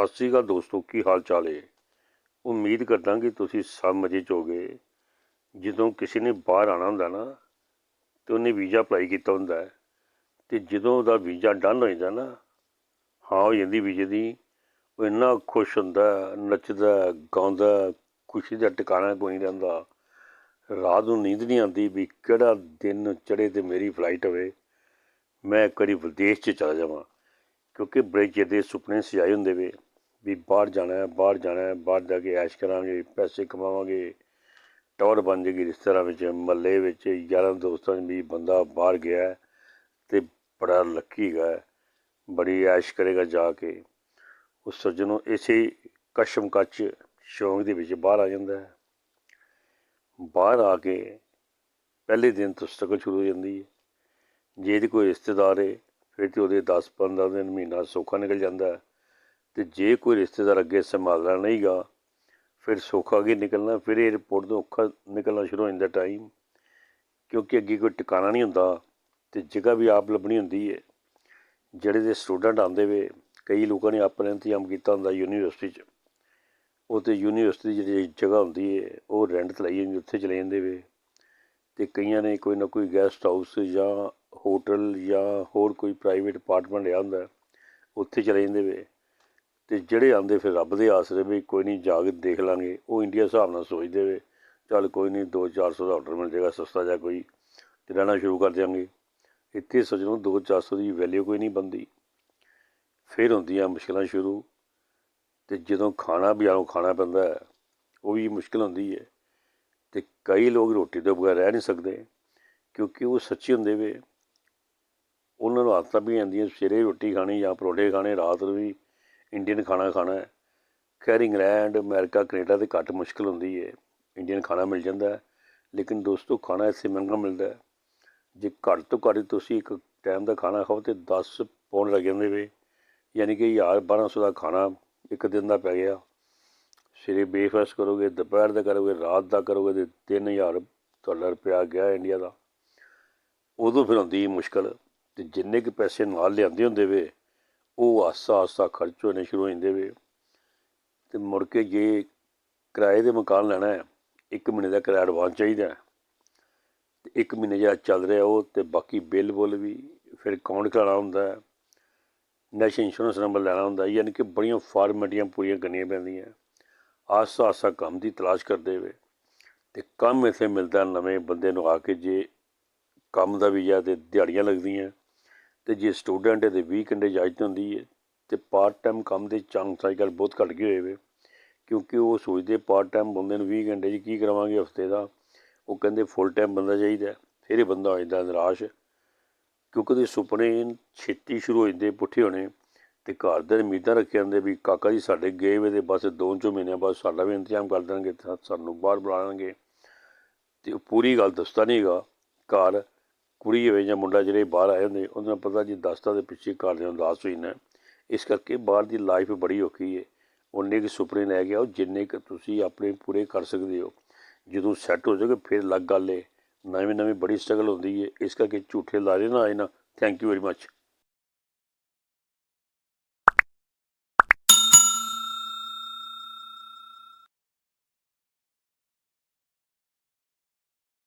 ਸਤਿ ਸ੍ਰੀ ਅਕਾਲ ਦੋਸਤੋ, ਕੀ ਹਾਲ ਚਾਲ ਹੈ ਉਮੀਦ ਕਰਦਾ ਕਿ ਤੁਸੀਂ ਸਭ ਮਜ਼ੇ 'ਚ ਹੋਗੇ। ਜਦੋਂ ਕਿਸੇ ਨੇ ਬਾਹਰ ਆਣਾ ਹੁੰਦਾ ਨਾ, ਤੇ ਉਹਨੇ ਵੀਜ਼ਾ ਅਪਲਾਈ ਕੀਤਾ ਹੁੰਦਾ ਹੈ, ਤੇ ਜਦੋਂ ਉਹਦਾ ਵੀਜ਼ਾ ਡਨ ਹੋ ਜਾਂਦਾ ਨਾ, ਹਾਂ ਹੋ ਜਾਂਦੀ ਵੀਜ਼ੇ ਦੀ, ਉਹ ਇੰਨਾ ਖੁਸ਼ ਹੁੰਦਾ, ਨੱਚਦਾ, ਗਾਉਂਦਾ, ਖੁਸ਼ੀ ਦਾ ਟਿਕਾਣਾ ਕੋਈ ਨਹੀਂ ਰਹਿੰਦਾ। ਰਾਤ ਨੂੰ ਨੀਂਦ ਨਹੀਂ ਆਉਂਦੀ ਵੀ ਕਿਹੜਾ ਦਿਨ ਚੜੇ ਤੇ ਮੇਰੀ ਫਲਾਈਟ ਹੋਵੇ। ਮੈਂ ਕਦੀ ਵਿਦੇਸ਼ 'ਚ ਚਲਾ ਜਾਵਾਂ, ਕਿਉਂਕਿ ਬੜੇ ਚਿਰ ਦੇ ਸੁਪਨੇ ਸਜਾਏ ਹੁੰਦੇ ਵੇ। ਵੀ ਬਾਹਰ ਜਾਣਾ ਹੈ, ਬਾਹਰ ਜਾਣਾ ਹੈ, ਬਾਹਰ ਜਾ ਕੇ ਐਸ਼ ਕਰਾਂਗੇ, ਪੈਸੇ ਕਮਾਵਾਂਗੇ। ਟੌਰ ਬਣ ਜੇਗੀ ਰਿਸ਼ਤੇਦਾਰਾਂ ਵਿੱਚ, ਮਹੱਲੇ ਵਿੱਚ, ਯਾਰਾਂ ਦੋਸਤਾਂ 'ਚ ਵੀ ਬੰਦਾ ਬਾਹਰ ਗਿਆ ਹੈ ਤੇ ਬੜਾ ਲੱਕੀ ਹੈ, ਬੜੀ ਐਸ਼ ਕਰੇਗਾ ਜਾ ਕੇ। ਉਸ ਸੱਜਣੋਂ ਇਸੇ ਕਸ਼ਮਕਸ਼ ਸ਼ੌਂਕ ਦੇ ਵਿੱਚ ਬਾਹਰ ਆ ਜਾਂਦਾ ਹੈ। ਬਾਹਰ ਆ ਕੇ ਪਹਿਲੇ ਦਿਨ ਤੋਂ ਸਟਰਗਲ ਸ਼ੁਰੂ ਹੋ ਜਾਂਦੀ ਹੈ। ਜੇ ਇਹਦੇ ਕੋਈ ਰਿਸ਼ਤੇਦਾਰ ਹੈ, ਫਿਰ ਤੇ ਉਹਦੇ 10 15 ਦਿਨ ਮਹੀਨਾ ਸੌਖਾ ਨਿਕਲ ਜਾਂਦਾ ਹੈ। ਤੇ ਜੇ ਕੋਈ ਰਿਸ਼ਤੇਦਾਰ ਅੱਗੇ ਸੰਭਾਲਣਾ ਨਹੀਂਗਾ, ਫਿਰ ਸੌਖਾ ਅੱਗੇ ਨਿਕਲਣਾ? ਫਿਰ 에어ਪੋਰਟ ਤੋਂ ਔਖਾ ਨਿਕਲਣਾ ਸ਼ੁਰੂ ਹੋ ਜਾਂਦਾ ਟਾਈਮ ਕਿਉਂਕਿ ਅੱਗੇ ਕੋਈ ਟਿਕਾਣਾ ਨਹੀਂ ਹੁੰਦਾ ਤੇ ਜਗ੍ਹਾ ਵੀ ਆਪ ਲੱਭਣੀ ਹੁੰਦੀ ਹੈ ਜਿਹੜੇ ਦੇ ਸਟੂਡੈਂਟ ਆਉਂਦੇ ਵੇ, ਕਈ ਲੋਕਾਂ ਨੇ ਆਪਣੇ ਇੰਤਜ਼ਾਮ ਕੀਤਾ ਹੁੰਦਾ ਯੂਨੀਵਰਸਿਟੀ 'ਚ। ਉਹ ਤੇ ਯੂਨੀਵਰਸਿਟੀ ਦੀ ਜਿਹੜੀ ਜਗ੍ਹਾ ਹੁੰਦੀ ਹੈ ਉਹ ਰੈਂਟ ਤੇ ਲਈ ਜਾਂਦੀ, ਉੱਥੇ ਚਲੇ ਜਾਂਦੇ ਵੇ। ਤੇ ਕਈਆਂ ਨੇ ਕੋਈ ਨਾ ਕੋਈ ਗੈਸਟ ਹਾਊਸ ਜਾਂ ਹੋਟਲ ਜਾਂ ਹੋਰ ਕੋਈ ਪ੍ਰਾਈਵੇਟ ਅਪਾਰਟਮੈਂਟ ਲਿਆ ਹੁੰਦਾ, ਉੱਥੇ ਚਲੇ ਜਾਂਦੇ ਵੇ। ਤੇ ਜਿਹੜੇ ਆਂਦੇ ਫਿਰ ਰੱਬ ਦੇ ਆਸਰੇ ਵੀ ਕੋਈ ਨਹੀਂ ਜਾ ਕੇ ਦੇਖ ਲਾਂਗੇ, ਉਹ ਇੰਡੀਆ ਹਿਸਾਬ ਨਾਲ ਸੋਚਦੇ ਵੇ ਚੱਲ ਕੋਈ ਨਹੀਂ 2-400 ਦਾ ਹੋਟਲ ਮਿਲ ਜਾਏਗਾ, ਸਸਤਾ ਜਾਂ ਕੋਈ, ਤੇ ਰਹਿਣਾ ਸ਼ੁਰੂ ਕਰ ਦਿਆਂਗੇ। ਇੱਥੇ ਸੱਜਣੋਂ 2-400 ਦੀ ਵੈਲਿਊ ਕੋਈ ਨਹੀਂ ਬੰਦੀ ਫਿਰ ਹੁੰਦੀਆਂ ਮੁਸ਼ਕਲਾਂ ਸ਼ੁਰੂ, ਤੇ ਜਦੋਂ ਖਾਣਾ ਬਾਜ਼ਾਰੋਂ ਖਾਣਾ ਪੈਂਦਾ ਹੈ, ਉਹ ਵੀ ਮੁਸ਼ਕਲ ਹੁੰਦੀ ਹੈ। ਤੇ ਕਈ ਲੋਕ ਰੋਟੀ ਤੋਂ ਬਗੈਰ ਰਹਿ ਨਹੀਂ ਸਕਦੇ, ਕਿਉਂਕਿ ਉਹ ਸੱਚੇ ਹੁੰਦੇ ਵੇ। ਉਹਨਾਂ ਨੂੰ ਆਦਤਾਂ ਵੀ ਆਉਂਦੀਆਂ, ਸਵੇਰੇ ਰੋਟੀ ਖਾਣੀ ਜਾਂ ਪਰੌਂਠੇ ਖਾਣੇ, ਰਾਤ ਨੂੰ ਵੀ ਇੰਡੀਅਨ ਖਾਣਾ ਖਾਣਾ ਹੈ। ਖੈਰ, ਇੰਗਲੈਂਡ, ਅਮਰੀਕਾ, ਕੈਨੇਡਾ ਤੇ ਘੱਟ ਮੁਸ਼ਕਲ ਹੁੰਦੀ ਹੈ ਇੰਡੀਅਨ ਖਾਣਾ ਮਿਲ ਜਾਂਦਾ ਹੈ, ਲੇਕਿਨ ਦੋਸਤੋ ਖਾਣਾ ਇੱਥੇ ਮਹਿੰਗਾ ਮਿਲਦਾ ਹੈ। ਜੇ ਘੱਟ ਤੋਂ ਘੱਟ ਤੁਸੀਂ ਇੱਕ ਟਾਈਮ ਦਾ ਖਾਣਾ ਖਾਓ ਤੇ 10 ਪੌਂਡ ਲੱਗ ਜਾਂਦੇ ਵੇ। ਯਾਨੀ ਕਿ 1000 1200 ਦਾ ਖਾਣਾ ਇੱਕ ਦਿਨ ਦਾ ਪੈ ਗਿਆ। ਸਵੇਰੇ ਬ੍ਰੇਕਫਾਸਟ ਕਰੋਗੇ, ਦੁਪਹਿਰ ਦਾ ਕਰੋਗੇ, ਰਾਤ ਦਾ ਕਰੋਗੇ ਤੇ 3000 ਤੁਹਾਡਾ ਰੁਪਇਆ ਗਿਆ ਇੰਡੀਆ ਦਾ। ਉਦੋਂ ਫਿਰ ਹੁੰਦੀ ਮੁਸ਼ਕਲ। ਤੇ ਜਿੰਨੇ ਕੁ ਪੈਸੇ ਨਾਲ ਲਿਆਂਦੇ ਹੁੰਦੇ ਵੇ ਉਹ ਆਸਾ ਆਸਾ ਖਰਚ ਹੋਣੇ ਸ਼ੁਰੂ ਹੋ ਜਾਂਦੇ ਵੇ। ਤੇ ਮੁੜ ਕੇ ਜੇ ਕਿਰਾਏ ਦੇ ਮਕਾਨ ਲੈਣਾ ਹੈ, ਇੱਕ ਮਹੀਨੇ ਦਾ ਕਿਰਾਇਆ ਐਡਵਾਂਸ ਚਾਹੀਦਾ ਹੈ। ਤੇ ਇੱਕ ਮਹੀਨੇ ਜਿਹੜਾ ਚੱਲ ਰਿਹਾ ਉਹ ਤੇ ਬਾਕੀ ਬਿੱਲ ਬੁੱਲ ਵੀ ਫਿਰ ਅਕਾਊਂਟ ਕਰਾਉਣਾ ਹੁੰਦਾ ਹੈ? ਨੈਸ਼ਨਲ ਇੰਸ਼ੋਰੈਂਸ ਨੰਬਰ ਲੈਣਾ ਹੁੰਦਾ ਯਾਨੀ ਕਿ ਬੜੀਆਂ ਫਾਰਮੈਲਟੀਆਂ ਪੂਰੀਆਂ ਕਰਨੀਆਂ ਪੈਂਦੀਆਂ ਆਸਾ ਆਸਾ ਕੰਮ ਦੀ ਤਲਾਸ਼ ਕਰਦੇ ਵੇ। ਤੇ ਕੰਮ ਇੱਥੇ ਮਿਲਦਾ ਨਵੇਂ ਬੰਦੇ ਨੂੰ ਆ ਕੇ ਜੇ ਕੰਮ ਦਾ ਵੀਜ਼ਾ ਤੇ ਦਿਹਾੜੀਆਂ ਲੱਗਦੀਆਂ ਤੇ ਜੇ ਸਟੂਡੈਂਟ ਹੈ ਤੇ 20 ਘੰਟੇ ਇਜਾਜ਼ਤ ਹੁੰਦੀ ਹੈ, ਤੇ ਪਾਰਟ ਟਾਈਮ ਕੰਮ ਦੇ ਚਾਂਸ ਅੱਜ ਕੱਲ੍ਹ ਬਹੁਤ ਘੱਟ ਗਏ ਹੋਏ ਵੇ। ਕਿਉਂਕਿ ਉਹ ਸੋਚਦੇ ਪਾਰਟ ਟਾਈਮ ਬੰਦੇ ਨੂੰ 20 ਘੰਟੇ 'ਚ ਕੀ ਕਰਾਵਾਂਗੇ ਹਫ਼ਤੇ ਦਾ? ਉਹ ਕਹਿੰਦੇ ਫੁੱਲ ਟਾਈਮ ਬੰਦਾ ਚਾਹੀਦਾ ਫਿਰ ਇਹ ਬੰਦਾ ਹੋ ਜਾਂਦਾ ਨਿਰਾਸ਼ ਕਿਉਂਕਿ ਉਹਦੇ ਸੁਪਨੇ ਛੇਤੀ ਸ਼ੁਰੂ ਹੋ ਜਾਂਦੇ, ਪੁੱਠੇ ਹੋਣੇ, ਤੇ ਘਰ ਦੇ ਉਮੀਦਾਂ ਰੱਖੇ ਜਾਂਦੇ ਵੀ ਕਾਕਾ ਜੀ ਸਾਡੇ ਗਏ ਵੇ ਦੇ ਬਸ ਦੋ ਚੋ ਮਹੀਨਿਆਂ ਬਾਅਦ ਸਾਡਾ ਵੀ ਇੰਤਜ਼ਾਮ ਕਰ ਦੇਣਗੇ ਸਾਨੂੰ ਬਾਹਰ ਬੁਲਾ ਲੈਣਗੇ। ਤੇ ਉਹ ਪੂਰੀ ਗੱਲ ਦੱਸਦਾ ਨਹੀਂ ਹੈਗਾ, ਘਰ ਕੁੜੀ ਹੋਵੇ ਜਾਂ ਮੁੰਡਾ ਜਿਹੜੇ ਬਾਹਰ ਆਏ ਹੁੰਦੇ, ਉਹਨਾਂ ਨੂੰ ਪਤਾ ਜੀ ਦਸਤਾ ਦੇ ਪਿੱਛੇ ਘਰ ਦੇ ਉਦਾਸ ਹੋਈ ਨਾ ਇਸ ਕਰਕੇ ਬਾਹਰ ਦੀ ਲਾਈਫ ਬੜੀ ਔਖੀ ਹੈ। ਉਹਨੇ ਕਿ ਸੁਪਨੇ ਲੈ ਗਿਆ, ਉਹ ਜਿੰਨੇ ਕਿ ਤੁਸੀਂ ਆਪਣੇ ਪੂਰੇ ਕਰ ਸਕਦੇ ਹੋ, ਜਦੋਂ ਸੈੱਟ ਹੋ ਜਾਓਗੇ ਫਿਰ ਲੱਗ ਗੱਲ ਹੈ। ਨਵੀਂ ਨਵੀਂ ਬੜੀ ਸਟਰਗਲ ਹੁੰਦੀ ਹੈ। ਇਸ ਕਰਕੇ ਝੂਠੇ ਲਾਰੇ ਨਾ ਆਏ ਨਾ। Thank you very much